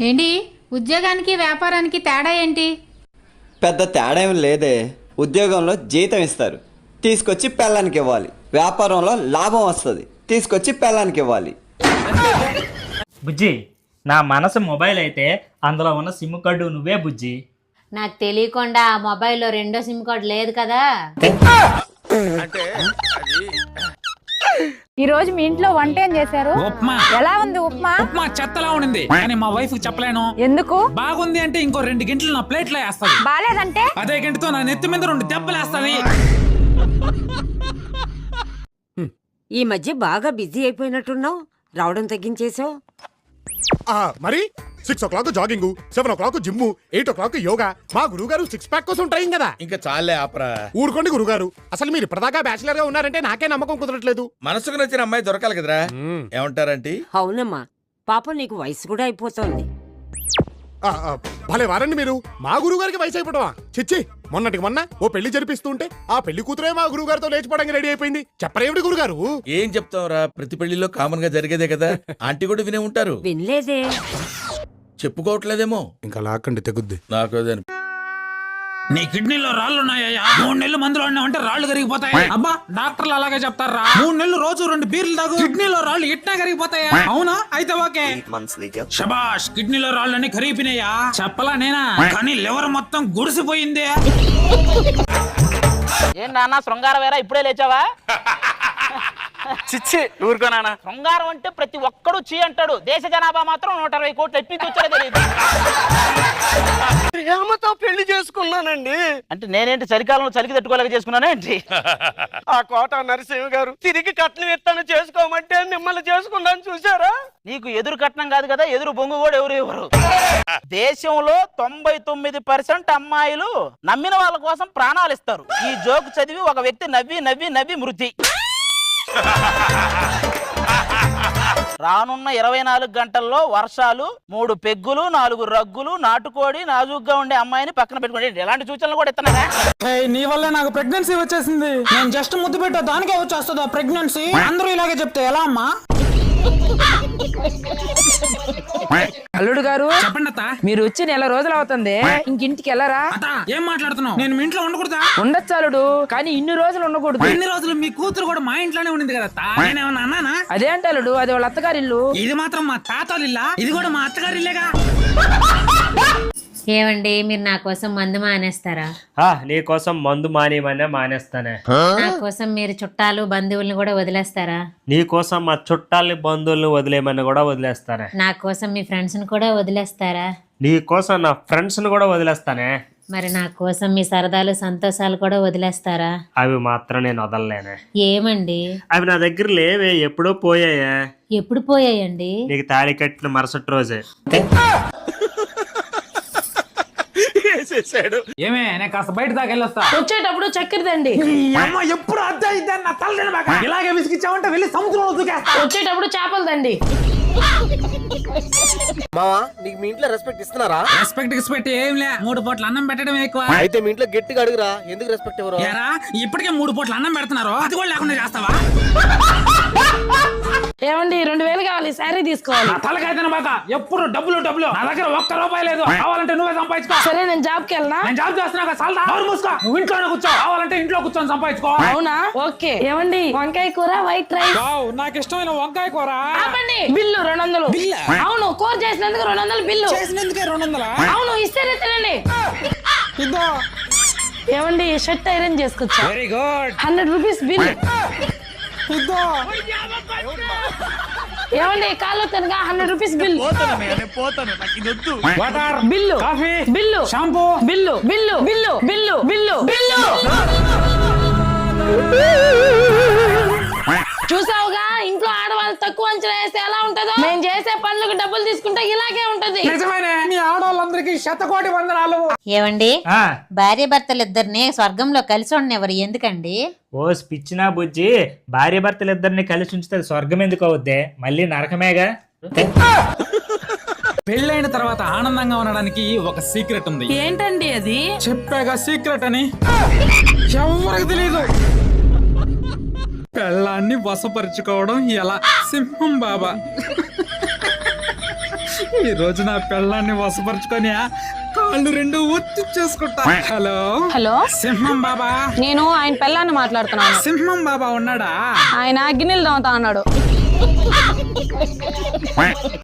ఏంటి? ఉద్యోగానికి వ్యాపారానికి తేడా ఏంటి? పెద్ద తేడా ఏం లేదే. ఉద్యోగంలో జీతం ఇస్తారు. తీసుకొచ్చి పెళ్ళానికి ఇవ్వాలి. వ్యాపారంలో లాభం వస్తుంది. తీసుకొచ్చి పెళ్ళానికి ఇవ్వాలి. బుజ్జి నా మనసు మొబైల్ అయితే అందులో ఉన్న సిమ్ కార్డు నువ్వే బుజ్జి. నాకు తెలియకుండా ఆ మొబైల్లో రెండో సిమ్ కార్డ్ లేదు కదా. ఈ రోజు మీ ఇంట్లో వంట ఏం చేశారు? ఉప్మా. ఎలా ఉంది ఉప్మా? ఉప్మా చెత్తలా ఉండింది. కానీ మా వైఫ్ చెప్పలేను. ఎందుకు? బాగుంది అంటే ఇంకో రెండు గంటలు నా ప్లేట్లో వేస్తుంది. బాలేదంటే అదే గంటతో నా నెత్తి మీద రెండు దెబ్బలు వేస్తుంది. ఈ మధ్య బాగా బిజీ అయిపోయినట్టున్నావు. రావడం తగ్గించేశావు. ఆ, మరి? Six o'clock jogging seven o'clock gym eight o'clock yoga. మా గురువు గారు సిక్స్ ప్యాక్ కోసం ట్రైన్ కదా. ఇంకా చాలే ఆపరా. ఊరుకోండి గురుగారు అసలు మీరు ఇప్పటిదాకా బ్యాచిలర్గా ఉన్నారంటే నాకే నమ్మకం కుదరట్లేదు. మనసుకు నచ్చిన అమ్మాయి దొరకాలి కదరా. ఏమంటారంటీ? అవునమ్మా పాపం నీకు వయసు కూడా అయిపోతోంది. ఆ, ఆ, భలే వారండి మీరు. మా గురువు గారికి వయసు అయిపోవడమా చిచ్చి మొన్నటికి మొన్న ఓ పెళ్ళి జరిపిస్తుంటే ఆ పెళ్ళి కూతురే మా గురువు గారితో లేచిపోవడానికి రెడీ అయిపోయింది. చెప్పరేమిటి గురుగారు ఏం చెప్తావురా? ప్రతి పెళ్ళిలో కామన్గా జరిగేదే కదా. ఆంటీ కూడా వినే ఉంటారు. వినలేదే. చెప్పుకోవట్లేదేమో. ఇంకా లాక్కండి తెగుద్ది. నాకు నీ కిడ్నీలో రాళ్ళు ఉన్నాయా మూడు నెలలు మందులు అంటే రాళ్ళు కరిగిపోతాయి. అబ్బా డాక్టర్లు అలాగే చెప్తారా? మూడు నెలలు రోజు రెండు బీర్లు తాగు. కిడ్నీలో రాళ్ళు ఇట్లా కరిగిపోతాయా? అవునా? అయితే ఓకే. శబాష్ కిడ్నీలో రాళ్ళని కరిగిపోయినాయా? చెప్పలా నేనా? కానీ లివర్ మొత్తం గుడిసిపోయిందే. ఏం నాన్న శృంగారం వేరా ఇప్పుడే లేచావా? చిచ్చి ఊరుకోనా శృంగారం అంటే ప్రతి ఒక్కడు చీ అంటాడు. దేశ జనాభా మాత్రం నూట అరవై కోట్లు తెలియదు ప్రేమతో పెళ్ళి చేసుకున్నానండి. అంటే నేనేంటి చలికాలంలో చలికి తట్టుకోలేక చేసుకున్నానా ఏంటి? ఆ కోట నరసింహ గారు తిరిగి కట్నం ఎత్తాను చేసుకోమంటే మిమ్మల్ని చేసుకున్నాను చూసారా నీకు ఎదురు కట్నం కాదు కదా ఎదురు బొంగు కూడా ఎవరు ఎవరు దేశంలో తొంభై తొమ్మిది పర్సెంట్ అమ్మాయిలు నమ్మిన వాళ్ళ కోసం ప్రాణాలు ఇస్తారు. ఈ జోక్ చదివి ఒక వ్యక్తి నవ్వి నవ్వి నవ్వి మృతి. రానున్న ఇరవై నాలుగు గంటల్లో వర్షాలు మూడు పెగ్గులు నాలుగు రగ్గులు నాటుకోడి నాజుగ్గా ఉండే అమ్మాయిని పక్కన పెట్టుకోండి. ఎలాంటి సూచనలు కూడా ఇస్తున్నారా? నీ వల్లే నాకు ప్రెగ్నెన్సీ వచ్చేసింది. నేను జస్ట్ ముద్దు పెట్టా దానికే వచ్చేస్తుందా ప్రెగ్నెన్సీ అందరూ ఇలాగే చెప్తే ఎలా అమ్మా? అల్లుడు గారు చెప్పండి అత్త. మీరు వచ్చి నెల రోజులు అవుతుంది. ఇంకింటికి వెళ్ళరా? అత్త ఏం మాట్లాడుతున్నావు? నేను మీ ఇంట్లో ఉండకూడదా? ఉండొచ్చు అల్లుడు కానీ ఇన్ని రోజులు ఉండకూడదు. ఎన్ని రోజులు మీ కూతురు కూడా మా ఇంట్లోనే ఉండింది కదా నేనేమన్నా అన్నానా? అదేంటి అల్లుడు అది వాళ్ళ అత్తగారి ఇల్లు? ఇది మాత్రం మా తాతోళ్ళ ఇల్లా? ఇది కూడా మా అత్తగారి ఇల్లేగా? ఏమండి మీరు నా కోసం మందు మానేస్తారా? నీ కోసం మందు మానేయమనే మానేస్తానే. నా కోసం మీరు చుట్టాలు బంధువుల్ని కూడా వదిలేస్తారా? నీ కోసం మా చుట్టాలని బంధువుల్ని వదిలేయమని కూడా వదిలేస్తానే. నా కోసం మీ ఫ్రెండ్స్ని కూడా వదిలేస్తారా? నీ కోసం నా ఫ్రెండ్స్ని కూడా వదిలేస్తానే. మరి నా కోసం మీ సరదాలు సంతోషాలు కూడా వదిలేస్తారా? అవి మాత్రం నేను వదలలేనే. ఏమండి? అవి నా దగ్గర లేవే ఎప్పుడో పోయాయే. ఎప్పుడు పోయాయండి? నీకు తాళి కట్టిన మరుసటి రోజే. ఏమే నేను కాస్త బయట దాకా వెళ్ళొస్తా. వచ్చేటప్పుడు చక్కెర తండి అమ్మ ఎప్పుడు అద్దె ఇద్దాన్ని నా తల బాగా. ఇలాగే విసిగిచ్చావంటే వెళ్ళి సముద్రంలో దూకేస్తా వచ్చేటప్పుడు చేపలు తండి మావా నీకు మీ ఇంట్లో రెస్పెక్ట్ ఇస్తున్నారా? రెస్పెక్ట్ గిస్పెక్ట్ ఏం లే. మూడు పూట్ల అన్నం పెట్టడం ఎక్కువ. అయితే మీ ఇంట్లో గట్టిగా అడుగురా ఎందుకు రెస్పెక్ట్ ఎవరు ఏరా ఇప్పటికే మూడు పూట్ల అన్నం పెడుతున్నారు అది కూడా లేకుండా చేస్తావా? ఏమండి రెండు వేలు కావాలి శారీ తీసుకోవాలి. నా తలకైతే బాక ఎప్పుడు డబ్బులు డబ్బులు. నా దగ్గర ఒక్క రూపాయి లేదు. కావాలంటే నువ్వే సంపాదించుకో. సరే నేను జాబ్కి వెళ్ళనా నేను జాబ్ చేస్తున్నా సాల్దా? నోరు మూసుకో నువ్వు ఇంట్లోనే కూర్చో. కావాలంటే ఇంట్లో కూర్చొని సంపాదించుకో. అవునా? ఓకే. ఏమండి వంకాయ కూర వైట్ రైస్ నాకు ఇష్టమైన వంకాయ కూర. ఆపండి. బిల్లు రెండు వందలు అవును కూర చేసినందుకు రెండు వందలు బిల్లు. చేసినందుకే రెండు వందల అవును ఇస్తేనే తినండి. ఇద్దో ఏమండి shirt iron చేసుకొచ్చా? Very good hundred rupees bill. ఇద్దో ఏమండి కాళ్ళు తినగా hundred rupees bill. Water bill. Coffee bill. Shampoo. Bill bill bill bill bill. Bill. చూసావుగా తక్కువ అంచనా వేస్తే ఎలా ఉంటుందో? మేము చేసే పనులకు డబ్బులు తీసుకుంటే ఇలాగే ఉంటది. నిజమేనే మీ ఆడవాళ్ళందరికీ శతకోటి వందనాలు. ఏమండి? భార్య భర్తలు ఇద్దరిని స్వర్గంలో కలిసి ఉండేవారు ఎందుకండి? ఓ పిచ్చినా బుజ్జి భార్య భర్తలు ఇద్దరిని కలిసి ఉంచితే అది స్వర్గం ఎందుకు అవుద్ది? మళ్ళీ నరకమేగా? పెళ్ళైన తర్వాత ఆనందంగా ఉండడానికి ఒక సీక్రెట్ ఉంది. ఏంటండి అది? చెప్పాగా సీక్రెట్ అని? ఎవరికి తెలియదు పెళ్ళాన్ని వసపరుచుకోవడం ఎలా? సింహం బాబా. ఈ రోజు నా పెళ్ళాన్ని వసపరుచుకొని కాళ్ళు రెండు ఒత్తి చేసుకుంటా. హలో? హలో? సింహం బాబా. నేను ఆయన పెళ్ళాన్ని మాట్లాడుతున్నాను. సింహం బాబా ఉన్నాడా? ఆయన గిన్నెలు దోమతా అన్నాడు